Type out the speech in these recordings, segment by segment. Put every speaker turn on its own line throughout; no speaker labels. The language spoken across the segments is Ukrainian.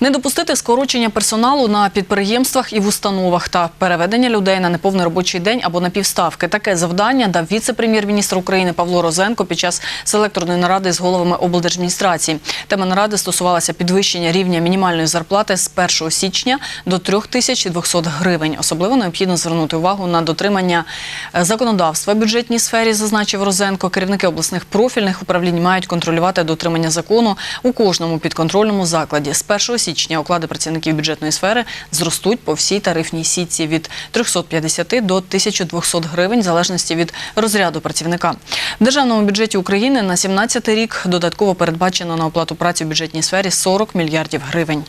Не допустити скорочення персоналу на підприємствах і в установах та переведення людей на неповний робочий день або на півставки. Таке завдання дав віце-прем'єр-міністр України Павло Розенко під час селекторної наради з головами облдержадміністрації. Тема наради стосувалася підвищення рівня мінімальної зарплати з 1 січня до 3200 гривень. Особливо необхідно звернути увагу на дотримання е, законодавства в бюджетній сфері, зазначив Розенко. Керівники обласних профільних управлінь мають контролювати дотримання закону у кожному підконтрольному закладі. З 1 січня оклади працівників бюджетної сфери зростуть по всій тарифній сітці від 350 до 1200 гривень, в залежності від розряду працівника. В державному бюджеті України на 17 рік додатково передбачено на оплату праці в бюджетній сфері 40 мільярдів гривень.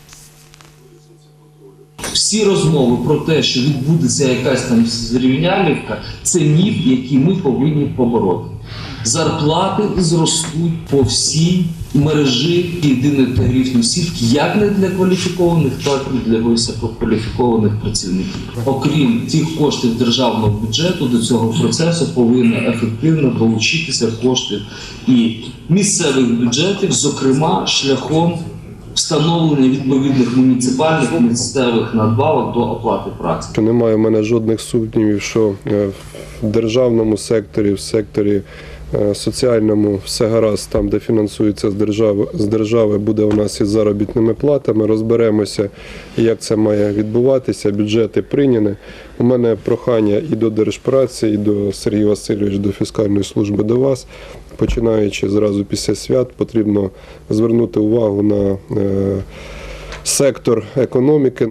Всі розмови про те, що відбудеться якась там зрівнялівка, це міф, який ми повинні побороти. Зарплати зростуть по всій мережі єдиної тарифної сітки, як не для кваліфікованих, так і для висококваліфікованих працівників. Окрім тих коштів державного бюджету, до цього процесу повинні ефективно долучитися кошти і місцевих бюджетів, зокрема шляхом встановлення відповідних муніципальних місцевих надбавок до оплати праці.
Немає в мене жодних сумнівів, що е, в державному секторі, в секторі соціальному все гаразд, там, де фінансується з держави, з держави, буде у нас із заробітними платами. Розберемося, як це має відбуватися. Бюджети прийняні. У мене прохання і до Держпраці, і до Сергія Васильовича, до фіскальної служби до вас. Починаючи зразу після свят, потрібно звернути увагу на е, сектор економіки.